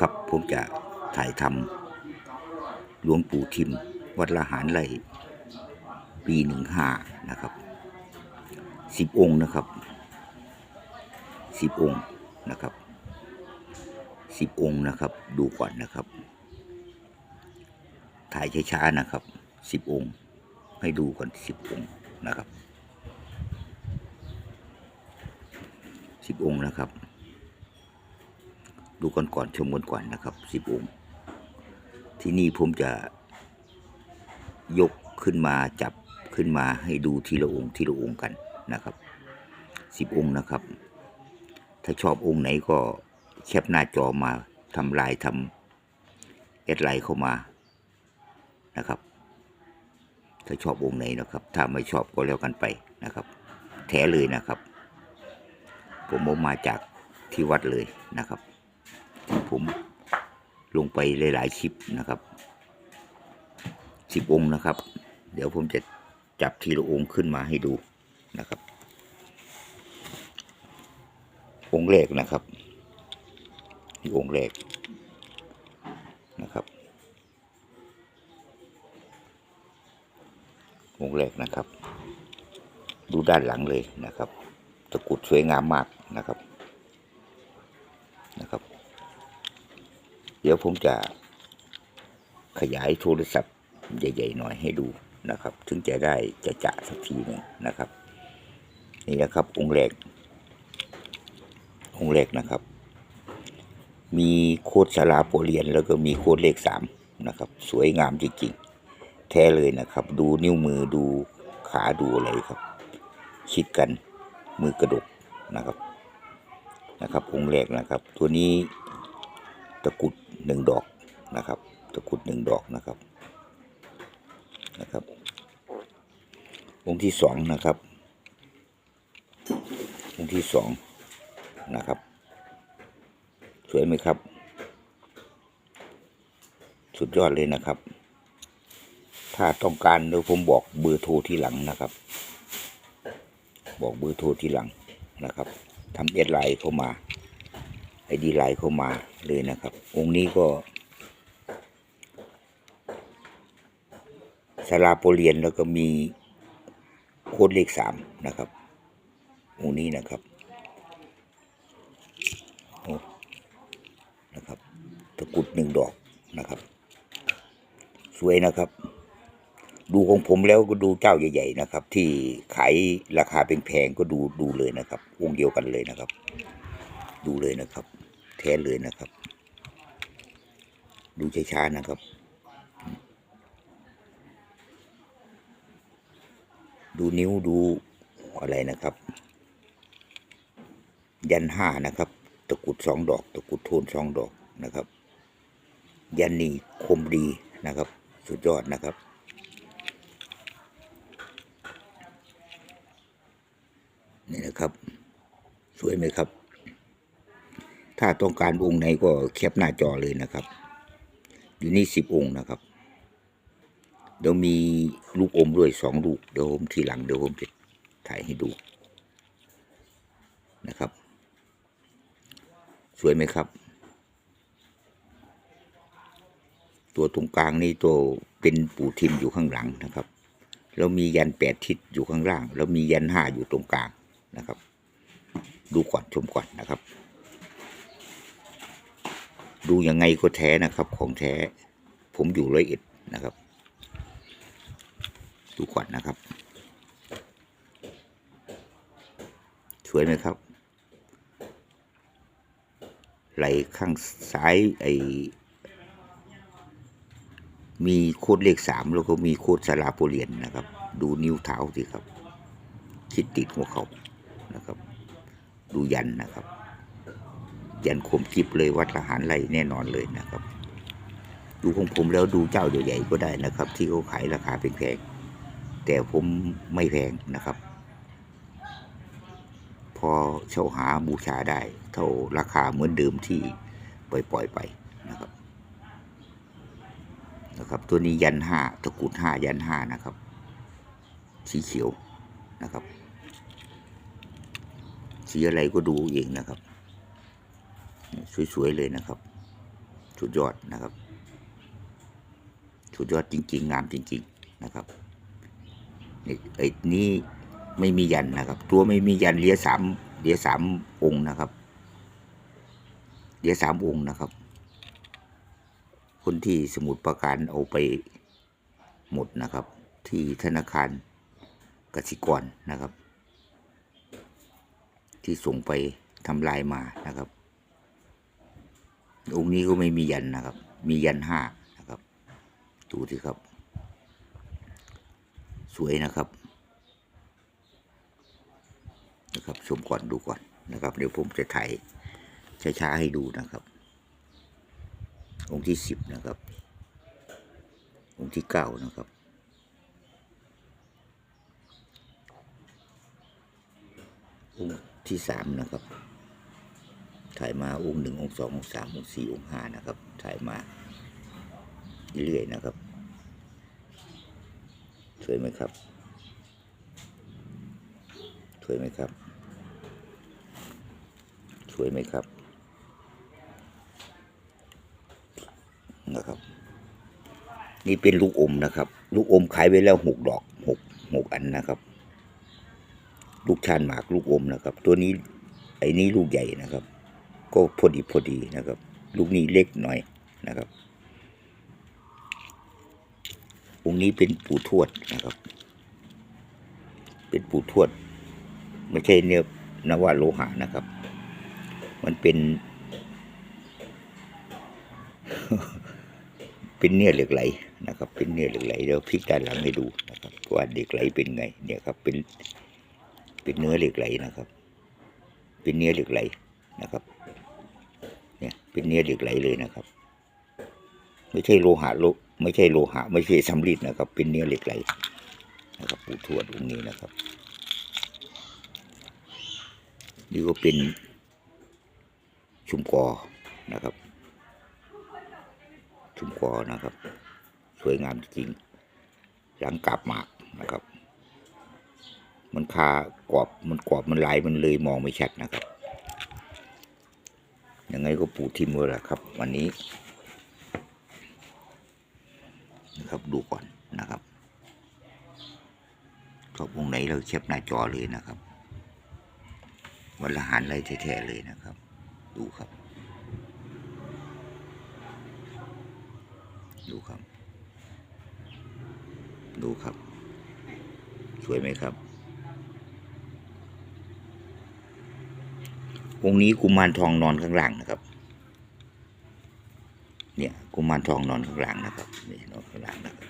ครับผมจะถ่ายทำหลวงปู่ทิม วัดละหารไร่ปีหนึ่งห้านะครับสิบองค์นะครับสิบองค์นะครับสิบองค์นะครับ ดูก่อนนะครับ ถ่ายช้าๆนะครับสิบองค์ ให้ดูก่อนสิบองค์นะครับสิบองค์นะครับ ดูก่อนก่อนชมกันก่อนนะครับสิบองค์ ที่นี่ผมจะยกขึ้นมาจับขึ้นมาให้ดูทีละองค์ทีละองค์กันนะครับสิบองค์นะครับ ถ้าชอบองค์ไหนก็แคปหน้าจอมาทำลายทำแอดไลน์เข้ามานะครับ ถ้าชอบองค์ไหนนะครับ ถ้าไม่ชอบก็แล้วกันไปนะครับ แท้เลยนะครับ ผมเอามาจากที่วัดเลยนะครับ ผมลงไปหลาย ๆ คลิปนะครับสิบองค์นะครับ เดี๋ยวผมจะจับทีละองค์ขึ้นมาให้ดูนะครับ องค์แรกนะครับนี่องค์แรกนะครับ องค์แรกนะครับ ดูด้านหลังเลยนะครับ ตะกุดสวยงามมากนะครับ เดี๋ยวผมจะขยายโทรศัพท์ใหญ่ๆหน่อยให้ดูนะครับ ถึงจะได้จะจะสักทีหนึ่งนะครับ นี่นะครับองค์แรก องค์แรกนะครับ มีโคดสาราโปรเลียน แล้วก็มีโคดเลขสามนะครับ สวยงามจริงๆ แท้เลยนะครับ ดูนิ้วมือดูขาดูอะไรครับชิดกันมือกระดกนะครับนะครับองค์แรกนะครับ ตัวนี้ ตะกุดหนึ่งดอกนะครับ ตะกุดหนึ่งดอกนะครับนะครับ องค์ที่สองนะครับ องค์ที่สองนะครับ สวยไหมครับ สุดยอดเลยนะครับ ถ้าต้องการเดี๋ยวผมบอกเบอร์โทรที่หลังนะครับ บอกเบอร์โทรที่หลังนะครับทำเอสไลน์เข้ามา ไอดีไลน์เข้ามาเลยนะครับ องค์นี้ก็สาราโปเลียนแล้วก็มีโค้ดเลขสามนะครับองค์นี้นะครับโอ้นะครับตะกรุดหนึ่งดอกนะครับ สวยนะครับ ดูของผมแล้วก็ดูเจ้าใหญ่ๆนะครับ ที่ขายราคาแพงก็ดูดูเลยนะครับ องค์เดียวกันเลยนะครับ ดูเลยนะครับ แท้เลยนะครับ ดูช้าๆนะครับ ดูนิ้วดูอะไรนะครับ ยันห้านะครับ ตะกุดสองดอก ตะกุดโทนสองดอกนะครับ ยันนี่คมดีนะครับ สุดยอดนะครับนี่นะครับ สวยไหมครับ ถ้าต้องการองค์ไหนก็แคปหน้าจอเลยนะครับ อยู่นี่สิบองค์นะครับ เดี๋ยวมีลูกอมด้วยสองลูก เดี๋ยวผมทีหลังเดี๋ยวผมจะถ่ายให้ดูนะครับ สวยไหมครับ ตัวตรงกลางนี่ตัวเป็นปู่ทิมอยู่ข้างหลังนะครับแล้วมียันแปดทิศอยู่ข้างล่าง แล้วมียันห้าอยู่ตรงกลางนะครับ ดูก่อนชมก่อนนะครับ ดูยังไงก็แท้นะครับ ของแท้ ผมอยู่ร้อยเอ็ดนะครับ ดูก่อนนะครับ สวยไหมครับ ไหลข้างซ้ายไอมีโคดเลขสามแล้วก็มีโคดสาราโปเลียนนะครับ ดูนิ้วเท้าสิครับ คิดติดหัวเขานะครับ ดูยันนะครับ ยันคมกิบเลยวัดละหารไรแน่นอนเลยนะครับ ดูของผมแล้วดูเจ้าใหญ่ๆก็ได้นะครับ ที่เขาขายราคาแพงๆแต่ผมไม่แพงนะครับ พอเช่าหาบูชาได้ เท่าราคาเหมือนเดิมที่ปล่อยๆไปนะครับนะครับ ตัวนี้ยันห้าตะกุดห้ายันห้านะครับ สีเขียวนะครับ สีอะไรก็ดูเองนะครับ สวยๆเลยนะครับ สุดยอดนะครับ สุดยอดจริง ๆ งามจริง ๆนะครับนี่ไอ้นี้ไม่มียันนะครับ ตัวไม่มียันเลียสามเลียสามองค์นะครับเลียสามองค์นะครับ คนที่สมุดประการเอาไปหมดนะครับ ที่ธนาคารกสิกรนะครับ ที่ส่งไปทำลายมานะครับ องค์นี้ก็ไม่มียันนะครับ มียันห้านะครับ ดูสิครับ สวยนะครับ นะครับชมก่อนดูก่อนนะครับ เดี๋ยวผมจะถ่ายช้าๆให้ดูนะครับ องค์ที่สิบนะครับ องค์ที่เก้านะครับองค์ที่สามนะครับ ถ่ายมาองค์หนึ่งองค์สององค์สามองค์สี่องค์ห้านะครับ ถ่ายมาเรื่อยๆนะครับ สวยไหมครับ สวยไหมครับ สวยไหมครับ นะครับ นี่เป็นลูกอมนะครับ ลูกอมขายไปแล้วหกดอกหกหกอันนะครับ ลูกชานหมากลูกอมนะครับ ตัวนี้ไอ้นี้ลูกใหญ่นะครับ ก็พอดีพอดีนะครับ ลูกนี้เล็กหน่อยนะครับองค์นี้เป็นปู่ทวดนะครับ เป็นปู่ทวด ไม่ใช่เนื้อนวโลหะนะครับ มันเป็น เป็นเนื้อเหล็กไหลนะครับ เป็นเนื้อเหล็กไหลเดี๋ยวพลิกด้านหลังให้ดูนะครับว่าเหล็กไหลเป็นไง เนี่ยครับ เป็น เป็นเนื้อเหล็กไหลนะครับ เป็นเนื้อเหล็กไหลนะครับ เป็นเนื้อเหล็กไหลเลยนะครับ ไม่ใช่โลหะโลไม่ใช่โลหะ ไม่ใช่สำริดนะครับ เป็นเนื้อเหล็กไหลนะครับปู่ทวดองค์นี้นะครับ นี่ก็เป็นชุมกอนะครับ ชุมกอนะครับ สวยงามจริงหลังกาบหมากนะครับ มันคากรอบมันกรอบมันลายมันเลยมองไม่ชัดนะครับ ยังไงก็ปูทิมไว้แหละครับ วันนี้นะครับดูก่อนนะครับชอบวงไหนเราแคปหน้าจอเลยนะครับ วันละหันอะไรแท้ๆเลยนะครับ ดูครับ ดูครับ ดูครับ สวยไหมครับ องค์นี้กุมารทองนอนข้างหล่างนะครับ เนี่ยกุมารทองนอนข้างหล่างนะครับนี่นอนข้างหล่างนะครับ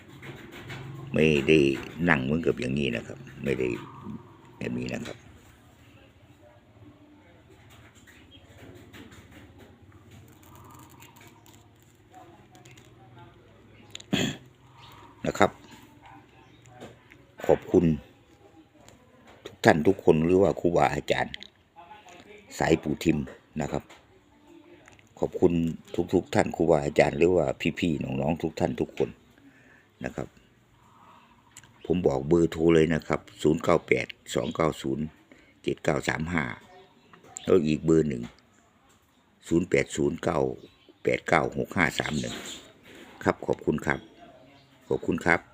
ไม่ได้นั่งเหมือนกับอย่างนี้นะครับ ไม่ได้แบบนี้นะครับนะครับ ขอบคุณ ทุกท่านทุกคนหรือว่าครูบาอาจารย์ สายปู่ทิมนะครับ ขอบคุณทุกๆทท่านครูบาอาจารย์หรือว่าพี่ๆน้องๆทุกท่านทุกคนนะครับ ผมบอกเบอร์โทรเลยนะครับ 0 9 8 2 9 0 7 9 3 5 แล้วอีกเบอร์หนึ่ง 0 8 0 9 8 9 6 5 3 1 ครับขอบคุณครับ ขอบคุณครับ